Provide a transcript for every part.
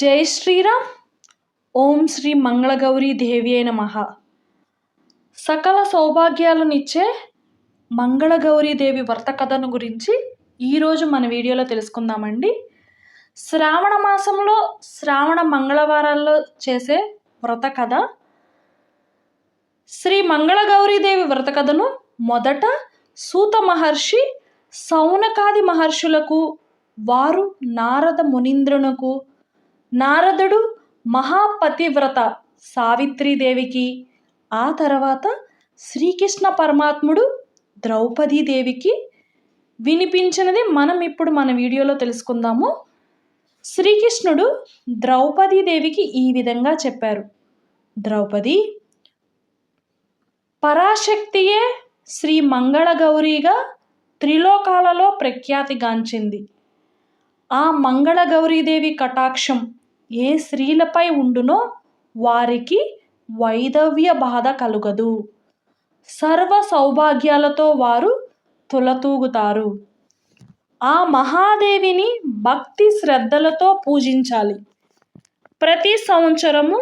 జై శ్రీరామ్. ఓం శ్రీ మంగళగౌరీ దేవి అయిన మహ సకల సౌభాగ్యాలనిచ్చే మంగళగౌరీ దేవి వ్రత కథను గురించి ఈరోజు మన వీడియోలో తెలుసుకుందామండి. శ్రావణ మాసంలో శ్రావణ మంగళవారాల్లో చేసే వ్రత కథ. శ్రీ మంగళగౌరీదేవి వ్రత కథను మొదట సూత మహర్షి సౌనకాది మహర్షులకు వారు నారద మునీంద్రునకు నారదుడు మహాపతివ్రత సావిత్రీదేవికి ఆ తర్వాత శ్రీకృష్ణ పరమాత్ముడు ద్రౌపదీదేవికి వినిపించినది మనం ఇప్పుడు మన వీడియోలో తెలుసుకుందాము. శ్రీకృష్ణుడు ద్రౌపదీదేవికి ఈ విధంగా చెప్పారు. ద్రౌపది పరాశక్తియే శ్రీ మంగళగౌరీగా త్రిలోకాలలో ప్రఖ్యాతిగాంచింది. ఆ మంగళగౌరీదేవి కటాక్షం ఏ స్త్రీలపై ఉండునో వారికి వైధవ్య బాధ కలుగదు. సర్వ సౌభాగ్యాలతో వారు తులతూగుతారు. ఆ మహాదేవిని భక్తి శ్రద్ధలతో పూజించాలి. ప్రతి సంవత్సరము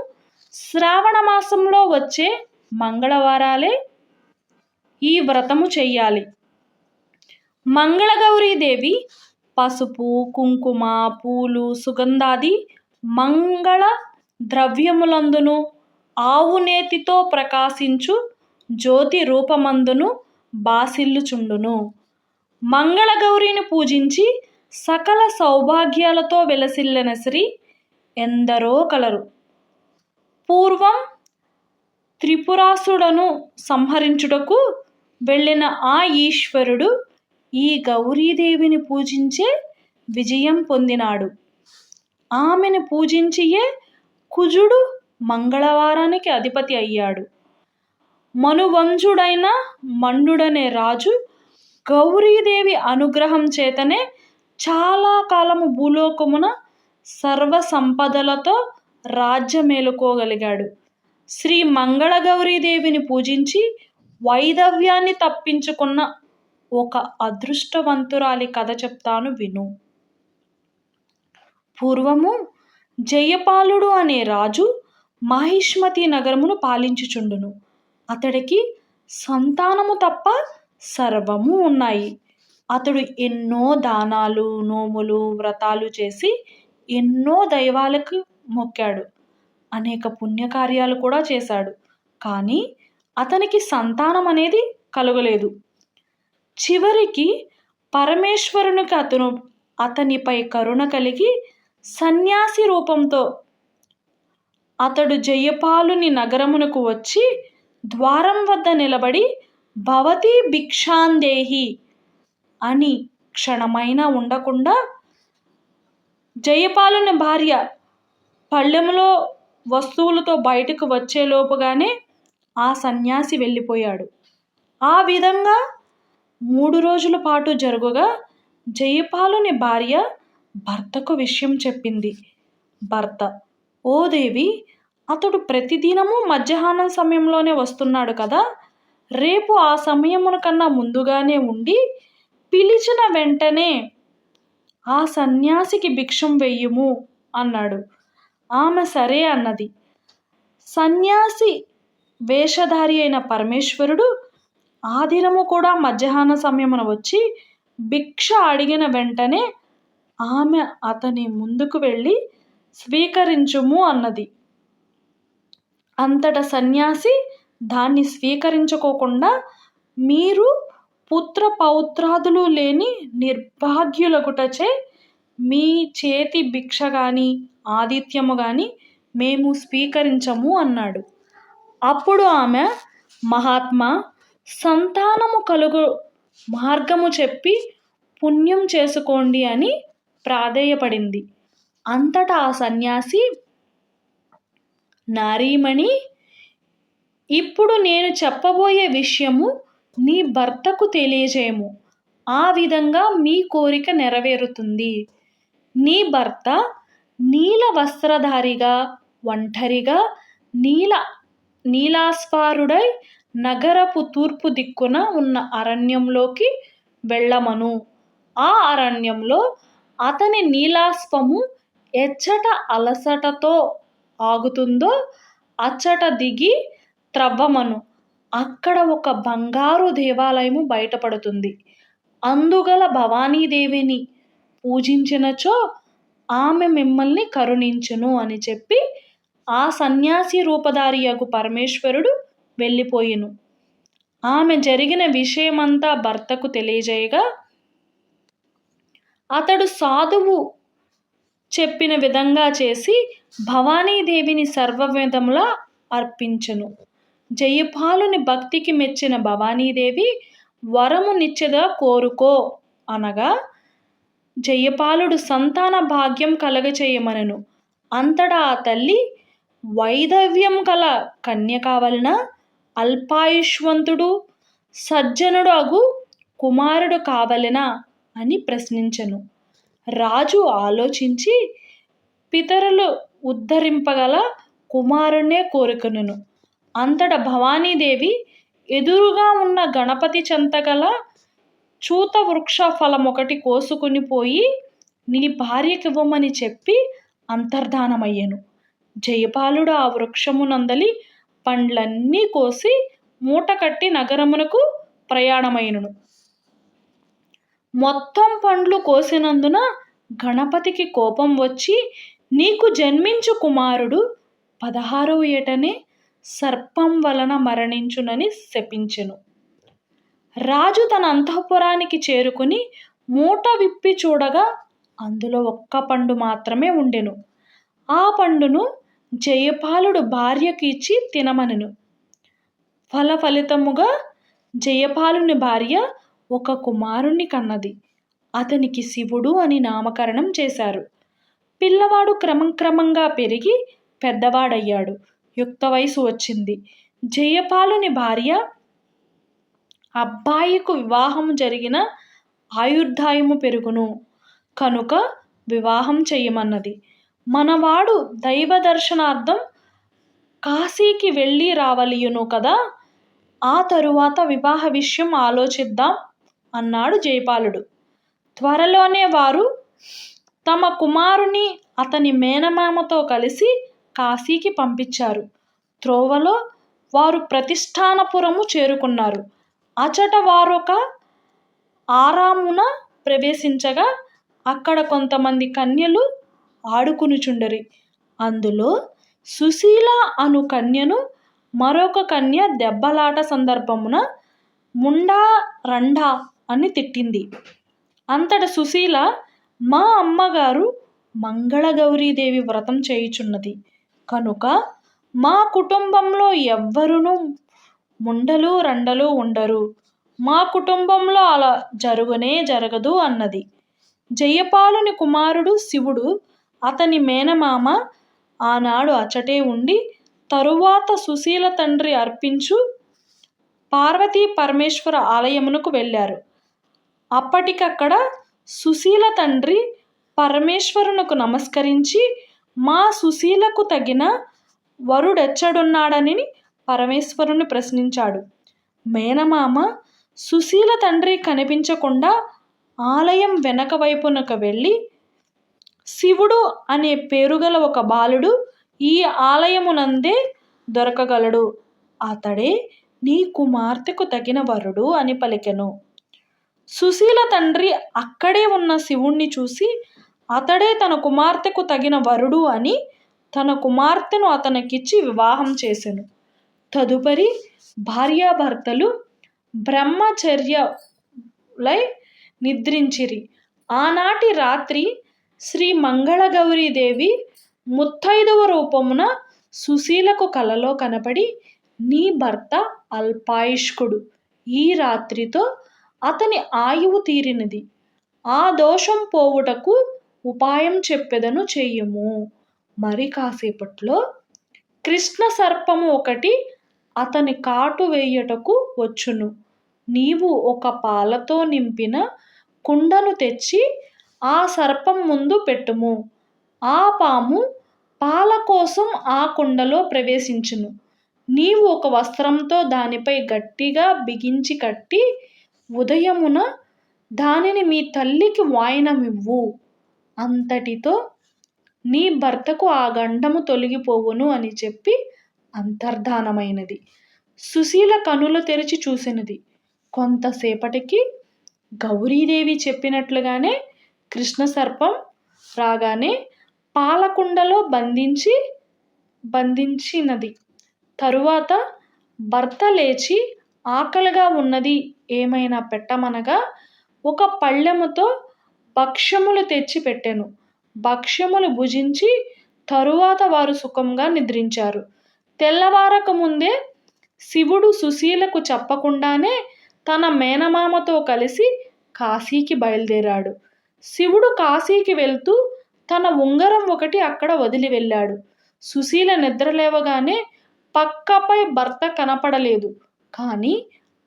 శ్రావణ మాసంలో వచ్చే మంగళవారాలే ఈ వ్రతము చెయ్యాలి మంగళగౌరీదేవి పసుపు కుంకుమ పూలు సుగంధాది మంగళ ద్రవ్యములందును ఆవునేతితో ప్రకాశించు జ్యోతి రూపమందును బాసిల్లుచుండును. మంగళగౌరిని పూజించి సకల సౌభాగ్యాలతో వెలసిల్లిన శ్రీ ఎందరో కలరు. పూర్వం త్రిపురాసుడను సంహరించుటకు వెళ్ళిన ఆ ఈశ్వరుడు ఈ గౌరీదేవిని పూజించే విజయం పొందినాడు. ఆమెను పూజించియే కుజుడు మంగళవారానికి అధిపతి అయ్యాడు. మనువంజుడైన మండుడనే రాజు గౌరీదేవి అనుగ్రహం చేతనే చాలా కాలము భూలోకమున సర్వ సంపదలతో రాజ్యమేలుకోగలిగాడు. శ్రీ మంగళగౌరీదేవిని పూజించి వైదవ్యాన్ని తప్పించుకున్న ఒక అదృష్టవంతురాలి కథ చెప్తాను విను. పూర్వము జయపాలుడు అనే రాజు మహిష్మతి నగరమును పాలించుచుండును. అతడికి సంతానము తప్ప సర్వము ఉన్నాయి. అతడు ఎన్నో దానాలు నోములు వ్రతాలు చేసి ఎన్నో దైవాలకు మొక్కాడు. అనేక పుణ్యకార్యాలు కూడా చేశాడు. కానీ అతనికి సంతానం అనేది కలగలేదు. చివరికి పరమేశ్వరునికి అతను అతనిపై కరుణ కలిగి సన్యాసి రూపంతో అతడు జయపాలుని నగరమునకు వచ్చి ద్వారం వద్ద నిలబడి భవతి భిక్షాందేహి అని క్షణమైనా ఉండకుండా జయపాలుని భార్య పళ్ళెములో వస్తువులతో బయటకు వచ్చేలోపుగానే ఆ సన్యాసి వెళ్ళిపోయాడు. ఆ విధంగా మూడు రోజుల పాటు జరుగుగా జయపాలుని భార్య భర్తకు విషయం చెప్పింది. భర్త ఓ దేవి అతడు ప్రతిదినము మధ్యాహ్నం సమయంలోనే వస్తున్నాడు కదా. రేపు ఆ సమయమున కన్నా ముందుగానే ఉండి పిలిచిన వెంటనే ఆ సన్యాసికి భిక్షం వెయ్యుము అన్నాడు. ఆమె సరే అన్నది. సన్యాసి వేషధారి అయిన పరమేశ్వరుడు ఆ దినము కూడా మధ్యాహ్న సమయమున వచ్చి భిక్ష అడిగిన వెంటనే ఆమె అతని ముందుకు వెళ్ళి స్వీకరించుము అన్నది. అంతట సన్యాసి దాన్ని స్వీకరించుకోకుండా మీరు పుత్ర పౌత్రాదులు లేని నిర్భాగ్యులగుటచే మీ చేతి భిక్ష కానీ ఆతిథ్యము కానీ మేము స్వీకరించము అన్నాడు. అప్పుడు ఆమె మహాత్మా సంతానము కలుగు మార్గము చెప్పి పుణ్యం చేసుకోండి అని ప్రాధేయపడింది. అంతటా ఆ సన్యాసి నారీమణి ఇప్పుడు నేను చెప్పబోయే విషయము నీ భర్తకు తెలియజేయము. ఆ విధంగా మీ కోరిక నెరవేరుతుంది. నీ భర్త నీల వస్త్రధారిగా ఒంటరిగా నీల నీలాస్పారుడై నగరపు తూర్పు దిక్కున ఉన్న అరణ్యంలోకి వెళ్ళమను. ఆ అరణ్యంలో అతని నీలాస్పము ఎచ్చట అలసటతో ఆగుతుందో అచ్చట దిగి త్రవ్వమను. అక్కడ ఒక బంగారు దేవాలయము బయటపడుతుంది. అందుగల భవానీదేవిని పూజించినచో ఆమె మిమ్మల్ని కరుణించును అని చెప్పి ఆ సన్యాసి రూపధారియగు పరమేశ్వరుడు వెళ్ళిపోయిను. ఆమె జరిగిన విషయమంతా భర్తకు తెలియజేయగా అతడు సాధువు చెప్పిన విధంగా చేసి భవానీదేవిని సర్వవిధములా అర్పించెను. జయపాలుని భక్తికి మెచ్చిన భవానీదేవి వరము నిత్యదా కోరుకో అనగా జయపాలుడు సంతాన భాగ్యం కలగచేయమనను. అంతటా ఆ తల్లి వైధవ్యం కల కన్య కావలన అల్పాయుష్వంతుడు సజ్జనుడు అగు కుమారుడు కావలెనా. అని ప్రశ్నించెను. రాజు ఆలోచించి పితరులు ఉద్ధరింపగల కుమారునే కోరుకును అంతట భవానీదేవి ఎదురుగా ఉన్న గణపతి చెంతగల చూత వృక్ష ఫలం ఒకటి కోసుకుని పోయి నీ భార్యకివ్వమని చెప్పి అంతర్ధానమయ్యెను. జయపాలుడు ఆ వృక్షమునందలి పండ్లన్నీ కోసి మూటకట్టి నగరమునకు ప్రయాణమైనను మొత్తం పండ్లు కోసినందున గణపతికి కోపం వచ్చి నీకు జన్మించు కుమారుడు పదహారవ ఏటనే సర్పం వలన మరణించునని శపించెను. రాజు తన అంతఃపురానికి చేరుకుని మూట విప్పి చూడగా అందులో ఒక్క పండు మాత్రమే ఉండెను. ఆ పండును జయపాలుడు భార్యకి ఇచ్చి తినమనెను. ఫల ఫలితముగా జయపాలుని భార్య ఒక కుమారుణ్ణి కన్నది. అతనికి శివుడు అని నామకరణం చేశారు. పిల్లవాడు క్రమం క్రమంగా పెరిగి పెద్దవాడయ్యాడు. యుక్త వయసు వచ్చింది. జయపాలుని భార్య అబ్బాయికు వివాహం జరిగిన ఆయుర్దాయము పెరుగును. కనుక వివాహం చేయమన్నది. మనవాడు దైవ దర్శనార్థం కాశీకి వెళ్ళి రావలియును కదా? ఆ తరువాత వివాహ విషయం ఆలోచిద్దాం. అన్నాడు జయపాలుడు. త్వరలోనే వారు తమ కుమారుని అతని మేనమామతో కలిసి కాశీకి పంపించారు. త్రోవలో వారు ప్రతిష్టానపురము చేరుకున్నారు. అచట వారొక ఆరామున ప్రవేశించగా అక్కడ కొంతమంది కన్యలు ఆడుకునుచుండరి. అందులో సుశీల అను కన్యను మరొక కన్య దెబ్బలాట సందర్భమున ముండా రండా అని తిట్టింది. అంతట సుశీల మా అమ్మగారు మంగళగౌరీదేవి వ్రతం చేయుచున్నది. కనుక మా కుటుంబంలో ఎవ్వరూ ముండలు రండలు ఉండరు. మా కుటుంబంలో అలా జరుగునే జరగదు అన్నది. జయపాలుని కుమారుడు శివుడు అతని మేనమామ ఆనాడు అచ్చటే ఉండి తరువాత సుశీల తండ్రి అర్పించు పార్వతీ పరమేశ్వర ఆలయమునకు వెళ్ళారు. అప్పటికక్కడ సుశీల తండ్రి పరమేశ్వరునకు నమస్కరించి మా సుశీలకు తగిన వరుడెచ్చడున్నాడని పరమేశ్వరుని ప్రశ్నించాడు. మేనమామ సుశీల తండ్రి కనిపించకుండా ఆలయం వెనక వైపునకు వెళ్ళి శివుడు అనే పేరుగల ఒక బాలుడు ఈ ఆలయమునందే దొరకగలడు. అతడే నీ కుమార్తెకు తగిన వరుడు అని పలికెను. సుశీల తండ్రి అక్కడే ఉన్న శివుణ్ణి చూసి అతడే తన కుమార్తెకు తగిన వరుడు అని తన కుమార్తెను అతనికిచ్చి వివాహం చేసెను. తదుపరి భార్యాభర్తలు బ్రహ్మచర్యలై నిద్రించిరి. ఆనాటి రాత్రి శ్రీ మంగళగౌరీదేవి ముత్తైదువ రూపమున సుశీలకు కలలో కనపడి నీ భర్త అల్పాయుష్కుడు. ఈ రాత్రితో అతని ఆయువు తీరినది. ఆ దోషం పోవుటకు ఉపాయం చెప్పెదను చెయ్యము మరి కాసేపట్లో కృష్ణ సర్పము ఒకటి అతని కాటు వేయుటకు వచ్చును. నీవు ఒక పాలతో నింపిన కుండను తెచ్చి ఆ సర్పం ముందు పెట్టుము. ఆ పాము పాల కోసం ఆ కుండలో ప్రవేశించును. నీవు ఒక వస్త్రంతో దానిపై గట్టిగా బిగించి కట్టి ఉదయమున దానిని మీ తల్లికి వాయినమివ్వు. అంతటితో నీ భర్తకు ఆ గండము తొలగిపోవును అని చెప్పి అంతర్ధానమైనది. సుశీల కనులు తెరిచి చూసినది. కొంతసేపటికి గౌరీదేవి చెప్పినట్లుగానే కృష్ణ సర్పం రాగానే పాలకుండలో బంధించి బంధించినది. తరువాత భర్త లేచి ఆకలిగా ఉన్నది ఏమైనా పెట్టమనగా ఒక పళ్ళెముతో భక్ష్యములు తెచ్చి పెట్టెను. భక్ష్యములు భుజించి తరువాత వారు సుఖంగా నిద్రించారు. తెల్లవారక ముందే శివుడు సుశీలకు చెప్పకుండానే తన మేనమామతో కలిసి కాశీకి బయలుదేరాడు. శివుడు కాశీకి వెళ్తూ తన ఉంగరం ఒకటి అక్కడ వదిలి వెళ్ళాడు. సుశీల నిద్రలేవగానే పక్కపై భర్త కనపడలేదు. కానీ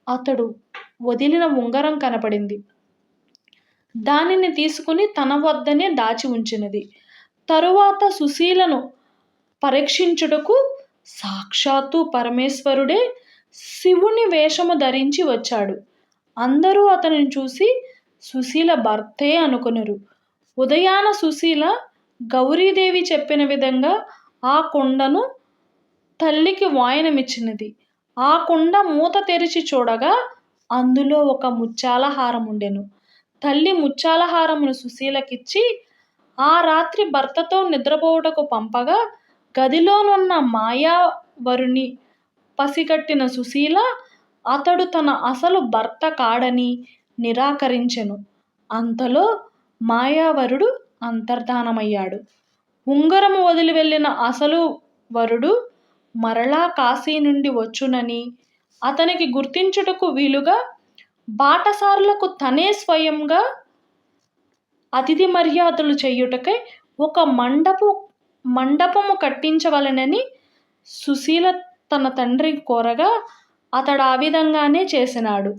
అతడు వదిలిన ఉంగరం కనపడింది. దానిని తీసుకుని తన వద్దనే దాచి ఉంచినది. తరువాత సుశీలను పరీక్షించుటకు సాక్షాత్తు పరమేశ్వరుడే శివుని వేషము ధరించి వచ్చాడు. అందరూ అతనిని చూసి సుశీల భర్తే అనుకునరు. ఉదయాన సుశీల గౌరీదేవి చెప్పిన విధంగా ఆ కొండను తల్లికి వాయనమిచ్చినది. ఆ కుండ మూత తెరిచి చూడగా అందులో ఒక ముత్యాల హారం ఉండెను తల్లి ముత్యాల హారమును సుశీలకిచ్చి ఆ రాత్రి భర్తతో నిద్రపోవుటకు పంపగా గదిలోనున్న మాయావరుని పసిగట్టిన సుశీల అతడు తన అసలు భర్త కాడని నిరాకరించెను. అంతలో మాయావరుడు అంతర్ధానమయ్యాడు. ఉంగరము వదిలి వెళ్ళిన అసలు వరుడు మరలా కాశీ నుండి వచ్చునని అతనికి గుర్తించుటకు వీలుగా బాటసారులకు తనే స్వయంగా అతిథి మర్యాదలు చేయుటకై ఒక మండపు మండపము కట్టించవలెనని సుశీల తన తండ్రి కోరగా అతడు ఆ విధంగానే చేసినాడు.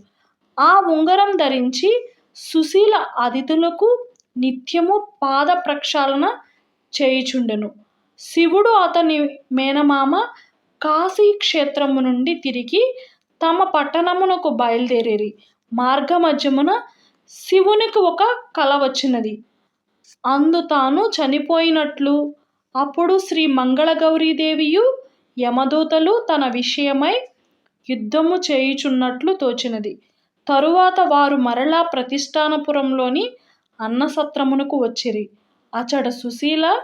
ఆ ఉంగరం ధరించి సుశీల అతిథులకు నిత్యము పాద ప్రక్షాళన చేయుచుండెను. శివుడు అతని మేనమామ కాశీ క్షేత్రము నుండి తిరిగి తమ పట్టణమునకు బయలుదేరిరి. మార్గమధ్యమున శివునికి ఒక కల వచ్చినది. అందు తాను చనిపోయినట్లు. అప్పుడు శ్రీ మంగళగౌరీదేవియు యమదూతలు తన విషయమై యుద్ధము చేయుచున్నట్లు తోచినది. తరువాత వారు మరలా ప్రతిష్టానపురంలోని అన్నసత్రమునకు వచ్చిరి. అచడ సుశీల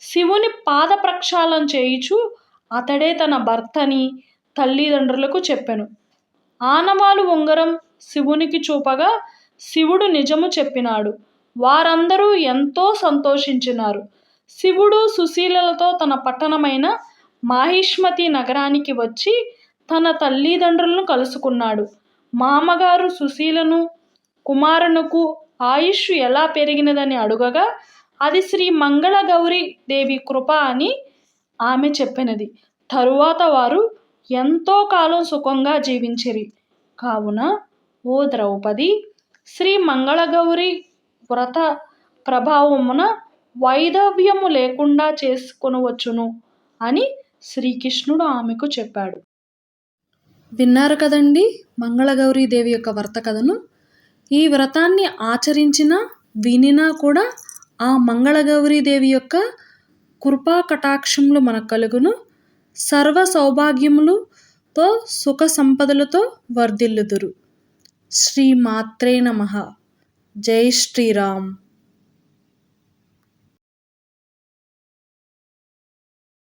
శివుని పాద ప్రక్షాళన చేయుచు అతడే తన భర్తని తల్లిదండ్రులకు చెప్పెను. ఆనవాలు ఉంగరం శివునికి చూపగా శివుడు నిజము చెప్పినాడు. వారందరూ ఎంతో సంతోషించినారు. శివుడు సుశీలలతో తన పట్టణమైన మాహిష్మతి నగరానికి వచ్చి తన తల్లిదండ్రులను కలుసుకున్నాడు. మామగారు సుశీలను కుమారునకు ఆయుష్ ఎలా పెరిగినదని అడుగగా అది శ్రీ మంగళగౌరి దేవి కృప అని ఆమె చెప్పినది. తరువాత వారు ఎంతో కాలం సుఖంగా జీవించిరి. కావున ఓ ద్రౌపది శ్రీ మంగళగౌరి వ్రత ప్రభావమున వైధవ్యము లేకుండా చేసుకొనవచ్చును అని శ్రీకృష్ణుడు ఆమెకు చెప్పాడు. విన్నారు కదండి మంగళగౌరీ దేవి యొక్క వ్రత కథను? ఈ వ్రతాన్ని ఆచరించిన వినినా కూడా ఆ మంగళగౌరీ దేవి యొక్క కృపా కటాక్షములు మన కలుగును సర్వ సౌభాగ్యములతో సుఖ సంపదలతో వర్ధిల్లుదురు. శ్రీ మాత్రే నమ. జై శ్రీరామ్.